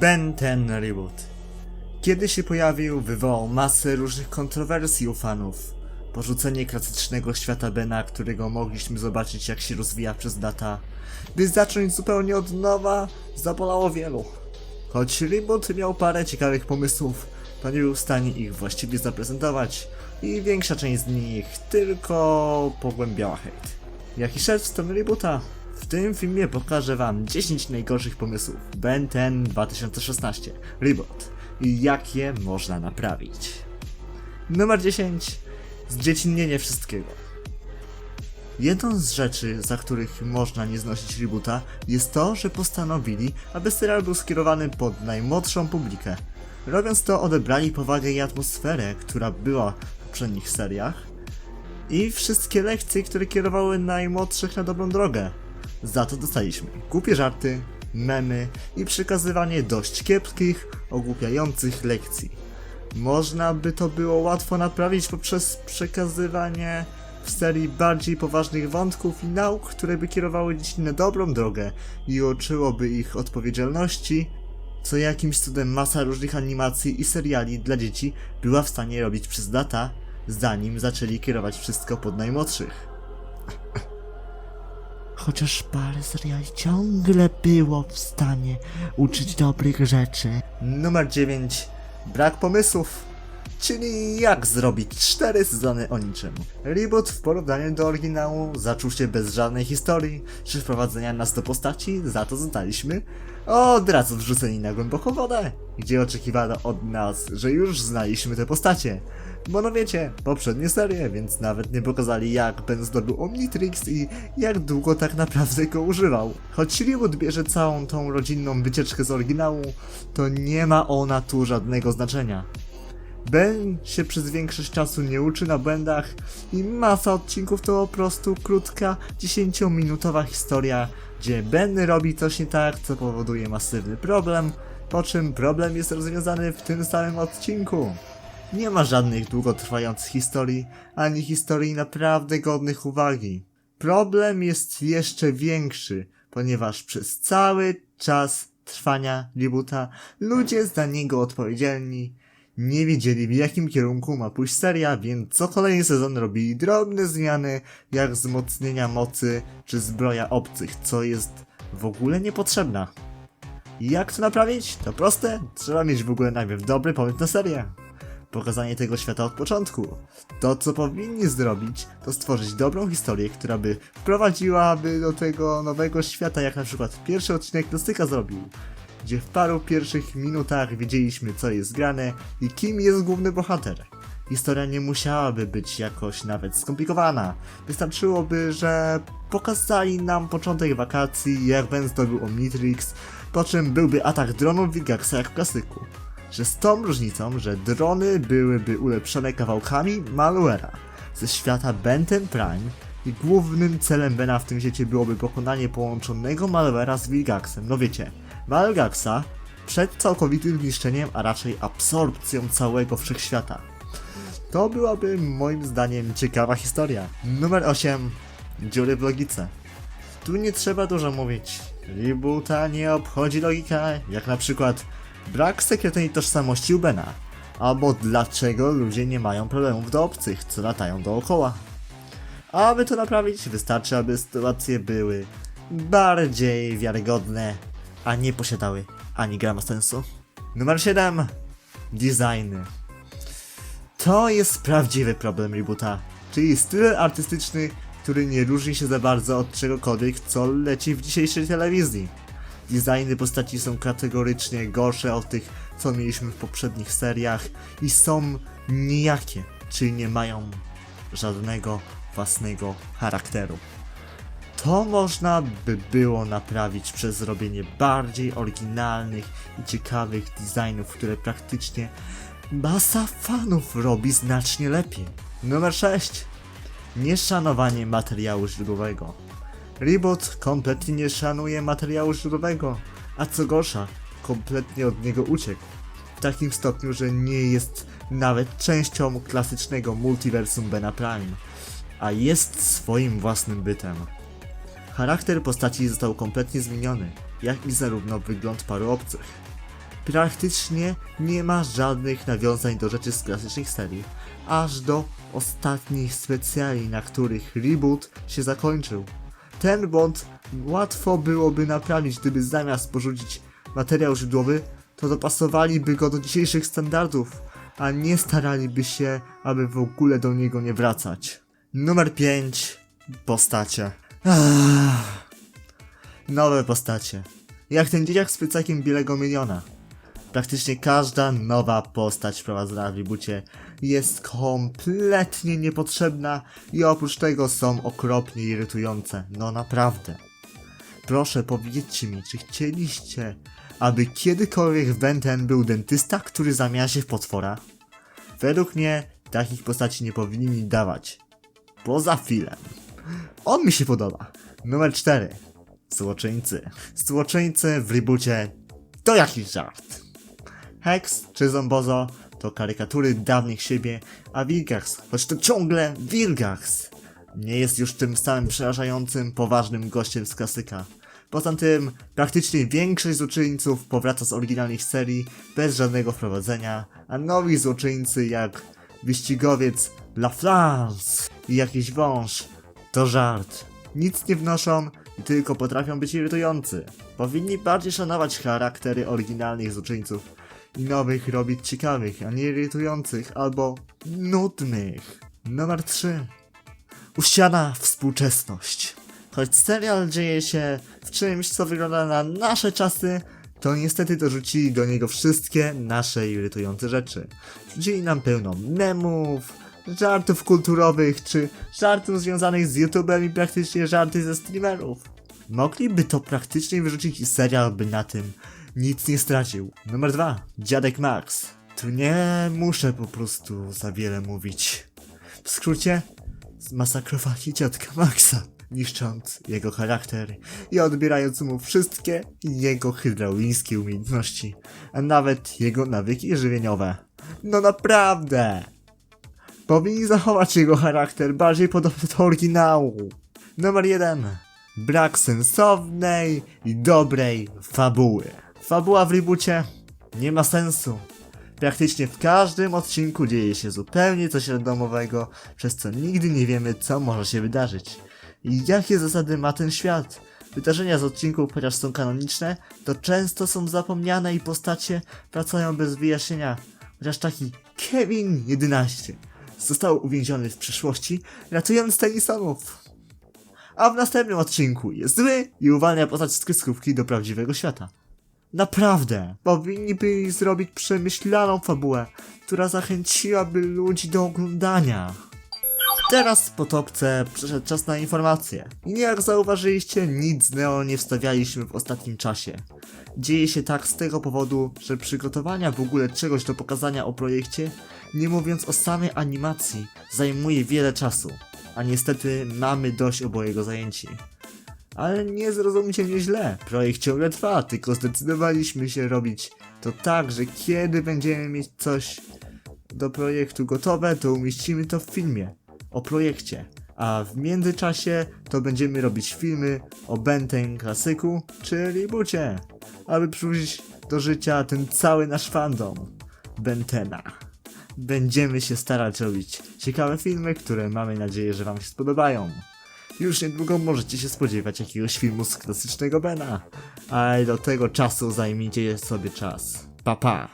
Ben ten reboot. Kiedy się pojawił, wywołał masę różnych kontrowersji u fanów. Porzucenie klasycznego świata Bena, którego mogliśmy zobaczyć jak się rozwija przez lata, by zacząć zupełnie od nowa, zabolało wielu. Choć reboot miał parę ciekawych pomysłów, to nie był w stanie ich właściwie zaprezentować i większa część z nich tylko pogłębiała hejt. Jaki szedł w stronę reboota? Tym filmie pokażę wam 10 najgorszych pomysłów Ben 10 2016 Reboot i jak je można naprawić. Numer 10. Zdziecinnienie wszystkiego. Jedną z rzeczy, za których można nie znosić reboota, jest to, że postanowili, aby serial był skierowany pod najmłodszą publikę. Robiąc to, odebrali powagę i atmosferę, która była w poprzednich seriach, i wszystkie lekcje, które kierowały najmłodszych na dobrą drogę. Za to dostaliśmy głupie żarty, memy i przekazywanie dość kiepskich, ogłupiających lekcji. Można by to było łatwo naprawić poprzez przekazywanie w serii bardziej poważnych wątków i nauk, które by kierowały dzieci na dobrą drogę i uczyłoby ich odpowiedzialności, co jakimś cudem masa różnych animacji i seriali dla dzieci była w stanie robić przez lata, zanim zaczęli kierować wszystko pod najmłodszych. Chociaż parę seriali ciągle było w stanie uczyć dobrych rzeczy. Numer 9. Brak pomysłów. Czyli jak zrobić cztery sezony o niczym. Reboot w porównaniu do oryginału zaczął się bez żadnej historii, czy wprowadzenia nas do postaci, za to zostaliśmy od razu wrzuceni na głęboką wodę, gdzie oczekiwano od nas, że już znaliśmy te postacie. Bo no wiecie, poprzednie serie, więc nawet nie pokazali jak Ben zdobył Omnitrix i jak długo tak naprawdę go używał. Choć reboot bierze całą tą rodzinną wycieczkę z oryginału, to nie ma ona tu żadnego znaczenia. Ben się przez większość czasu nie uczy na błędach i masa odcinków to po prostu krótka, 10-minutowa historia, gdzie Ben robi coś nie tak, co powoduje masywny problem, po czym problem jest rozwiązany w tym samym odcinku. Nie ma żadnych długotrwających historii, ani historii naprawdę godnych uwagi. Problem jest jeszcze większy, ponieważ przez cały czas trwania reboota ludzie za niego odpowiedzialni nie wiedzieli w jakim kierunku ma pójść seria, więc co kolejny sezon robili drobne zmiany, jak wzmocnienia mocy czy zbroja obcych, co jest w ogóle niepotrzebna. Jak to naprawić? To proste, trzeba mieć w ogóle najpierw dobry pomysł na serię. Pokazanie tego świata od początku. To, co powinni zrobić, to stworzyć dobrą historię, która by wprowadziłaby do tego nowego świata, jak na przykład pierwszy odcinek Klasyka zrobił gdzie w paru pierwszych minutach wiedzieliśmy co jest grane i kim jest główny bohater. Historia nie musiałaby być jakoś nawet skomplikowana. Wystarczyłoby, że pokazali nam początek wakacji, jak Ben zdobył Omnitrix, po czym byłby atak dronów Vilgaxa jak w klasyku. Że z tą różnicą, że drony byłyby ulepszone kawałkami malware'a ze świata Benten Prime i głównym celem Bena w tym świecie byłoby pokonanie połączonego malware'a z Vilgaxem. No wiecie, Malgaxa przed całkowitym zniszczeniem, a raczej absorpcją całego wszechświata. To byłaby moim zdaniem ciekawa historia. Numer 8. Dziury w logice. Tu nie trzeba dużo mówić. Reboota nie obchodzi logika, jak na przykład brak sekretnej tożsamości u Bena. Albo dlaczego ludzie nie mają problemów do obcych, co latają dookoła. Aby to naprawić, wystarczy, aby sytuacje były bardziej wiarygodne, a nie posiadały ani grama sensu. Numer 7. Designy. To jest prawdziwy problem reboota, czyli styl artystyczny, który nie różni się za bardzo od czegokolwiek, co leci w dzisiejszej telewizji. Designy postaci są kategorycznie gorsze od tych, co mieliśmy w poprzednich seriach i są nijakie, czyli nie mają żadnego własnego charakteru. To można by było naprawić przez zrobienie bardziej oryginalnych i ciekawych designów, które praktycznie masa fanów robi znacznie lepiej. Numer 6. Nieszanowanie materiału źródłowego. Reboot kompletnie nie szanuje materiału źródłowego, a co gorsza, kompletnie od niego uciekł. W takim stopniu, że nie jest nawet częścią klasycznego multiversum Bena Prime, a jest swoim własnym bytem. Charakter postaci został kompletnie zmieniony, jak i zarówno wygląd paru obcych. praktycznie nie ma żadnych nawiązań do rzeczy z klasycznych serii, aż do ostatnich specjali, na których reboot się zakończył. Ten błąd łatwo byłoby naprawić, gdyby zamiast porzucić materiał źródłowy, to dopasowaliby go do dzisiejszych standardów, a nie staraliby się, aby w ogóle do niego nie wracać. Numer 5. Postacie. Nowe postacie. Jak ten dzieciak z pycakiem Bielego Miliona. Praktycznie każda nowa postać wprowadzona w reboocie jest kompletnie niepotrzebna i oprócz tego są okropnie irytujące. No naprawdę. Proszę powiedzcie mi, czy chcieliście, aby kiedykolwiek w Ben 10 był dentysta, który zamienia się w potwora? Według mnie takich postaci nie powinni dawać. Poza filmem. On mi się podoba. Numer 4. Złoczyńcy. Złoczyńcy w reboocie to jakiś żart. Hex czy Zombozo to karykatury dawnych siebie, a Vilgax, choć to ciągle Vilgax, nie jest już tym samym przerażającym, poważnym gościem z klasyka. Poza tym, praktycznie większość złoczyńców powraca z oryginalnych serii bez żadnego wprowadzenia, a nowi złoczyńcy jak wyścigowiec La France i jakiś wąż to żart. Nic nie wnoszą i tylko potrafią być irytujący. Powinni bardziej szanować charaktery oryginalnych złoczyńców i nowych robić ciekawych, a nie irytujących albo nudnych. Numer 3. Uściana współczesność. Choć serial dzieje się w czymś, co wygląda na nasze czasy, to niestety dorzucili do niego wszystkie nasze irytujące rzeczy. Wrzucili nam pełno memów, żartów kulturowych, czy żartów związanych z YouTube'em i praktycznie żarty ze streamerów. Mogliby to praktycznie wyrzucić i serial by na tym nic nie stracił. Numer 2. Dziadek Max. Tu nie muszę po prostu za wiele mówić. W skrócie, zmasakrowali dziadka Maxa, niszcząc jego charakter i odbierając mu wszystkie jego hydraulińskie umiejętności, a nawet jego nawyki żywieniowe. No naprawdę! Powinni zachować jego charakter bardziej podobny do oryginału. Numer 1. Brak sensownej i dobrej fabuły. Fabuła w reboocie nie ma sensu. Praktycznie w każdym odcinku dzieje się zupełnie coś randomowego, przez co nigdy nie wiemy, co może się wydarzyć. I jakie zasady ma ten świat. Wydarzenia z odcinków, chociaż są kanoniczne, to często są zapomniane i postacie wracają bez wyjaśnienia. Chociaż taki Kevin 11 został uwięziony w przeszłości, ratując tenisonów. A w następnym odcinku jest zły i uwalnia postać z kreskówki do prawdziwego świata. Naprawdę, powinni byli zrobić przemyślaną fabułę, która zachęciłaby ludzi do oglądania. Teraz po topce przyszedł czas na informacje. I jak zauważyliście, nic z Neo nie wstawialiśmy w ostatnim czasie. Dzieje się tak z tego powodu, że przygotowania w ogóle czegoś do pokazania o projekcie, nie mówiąc o samej animacji, zajmuje wiele czasu. A niestety mamy dość obojego zajęci. Ale nie zrozumcie mnie źle, projekt ciągle trwa, tylko zdecydowaliśmy się robić to tak, że kiedy będziemy mieć coś do projektu gotowe, to umieścimy to w filmie o projekcie. A w międzyczasie to będziemy robić filmy o Benten klasyku, czyli reboocie, aby przywrócić do życia ten cały nasz fandom Bentena. Będziemy się starać robić ciekawe filmy, które mamy nadzieję, że wam się spodobają. Już niedługo możecie się spodziewać jakiegoś filmu z klasycznego Bena. A do tego czasu zajmijcie sobie czas. Pa pa!